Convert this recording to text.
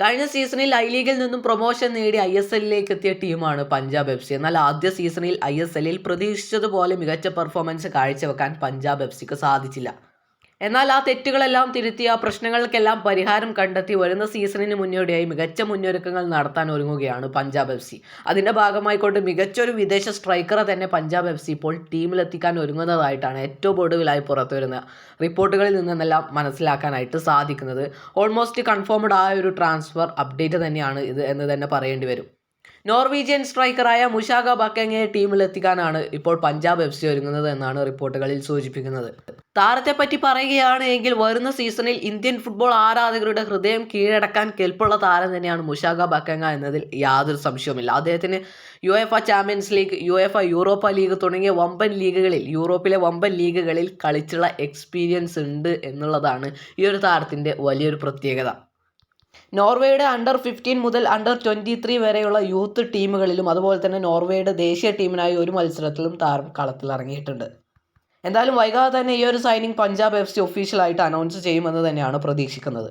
കഴിഞ്ഞ സീസണിൽ ഐ ലീഗിൽ നിന്നും പ്രൊമോഷൻ നേടി ഐ എസ് എല്ലിലേക്ക് എത്തിയ ടീമാണ് പഞ്ചാബ് എഫ് സി. എന്നാൽ ആദ്യ സീസണിൽ ഐ എസ് എല്ലിൽ പ്രതീക്ഷിച്ചതുപോലെ മികച്ച പെർഫോമൻസ് കാഴ്ചവെക്കാൻ പഞ്ചാബ് എഫ് സിക്ക് സാധിച്ചില്ല. എന്നാൽ ആ തെറ്റുകളെല്ലാം തിരുത്തി ആ പ്രശ്നങ്ങൾക്കെല്ലാം പരിഹാരം കണ്ടെത്തി വരുന്ന സീസണിന് മുന്നോടിയായി മികച്ച മുന്നൊരുക്കങ്ങൾ നടത്താൻ ഒരുങ്ങുകയാണ് പഞ്ചാബ് എഫ് സി. അതിന്റെ ഭാഗമായിക്കൊണ്ട് മികച്ചൊരു വിദേശ സ്ട്രൈക്കറെ തന്നെ പഞ്ചാബ് എഫ് സി ഇപ്പോൾ ടീമിലെത്തിക്കാൻ ഒരുങ്ങുന്നതായിട്ടാണ് ഏറ്റവും ഒടുവിലായി പുറത്തു വരുന്ന റിപ്പോർട്ടുകളിൽ നിന്നെല്ലാം മനസ്സിലാക്കാനായിട്ട് സാധിക്കുന്നത്. ഓൾമോസ്റ്റ് കൺഫേംഡ് ആയ ഒരു ട്രാൻസ്ഫർ അപ്ഡേറ്റ് തന്നെയാണ് ഇത് എന്ന് തന്നെ പറയേണ്ടി വരും. നോർവീജിയൻ സ്ട്രൈക്കറായ മുഷാഖ ബക്കങ്ങയെ ടീമിലെത്തിക്കാനാണ് ഇപ്പോൾ പഞ്ചാബ് എഫ് സി ഒരുങ്ങുന്നത് എന്നാണ് റിപ്പോർട്ടുകളിൽ സൂചിപ്പിക്കുന്നത്. താരത്തെ പറ്റി പറയുകയാണെങ്കിൽ വരുന്ന സീസണിൽ ഇന്ത്യൻ ഫുട്ബോൾ ആരാധകരുടെ ഹൃദയം കീഴടക്കാൻ കെൽപ്പുള്ള താരം തന്നെയാണ് മുഷാഖ ബക്കങ്ങ എന്നതിൽ യാതൊരു സംശയവുമില്ല. അദ്ദേഹത്തിന് UEFA champions league UEFA Europa league തുടങ്ങിയ വമ്പൻ ലീഗുകളിൽ യൂറോപ്പിലെ വമ്പൻ ലീഗുകളിൽ കളിച്ചുള്ള എക്സ്പീരിയൻസ് ഉണ്ട് എന്നുള്ളതാണ് ഈ ഒരു താരത്തിന്റെ വലിയൊരു പ്രത്യേകത. നോർവേയുടെ അണ്ടർ ഫിഫ്റ്റീൻ മുതൽ അണ്ടർ ട്വന്റി ത്രീ വരെയുള്ള യൂത്ത് ടീമുകളിലും അതുപോലെ തന്നെ നോർവേയുടെ ദേശീയ ടീമിനായി ഒരു മത്സരത്തിലും താരം കളത്തിലിറങ്ങിയിട്ടുണ്ട്. എന്തായാലും വൈകാതെ തന്നെ ഈ ഒരു സൈനിങ് പഞ്ചാബ് എഫ് സി ഒഫീഷ്യലായിട്ട് അനൗൺസ് ചെയ്യുമെന്ന് തന്നെയാണ് പ്രതീക്ഷിക്കുന്നത്.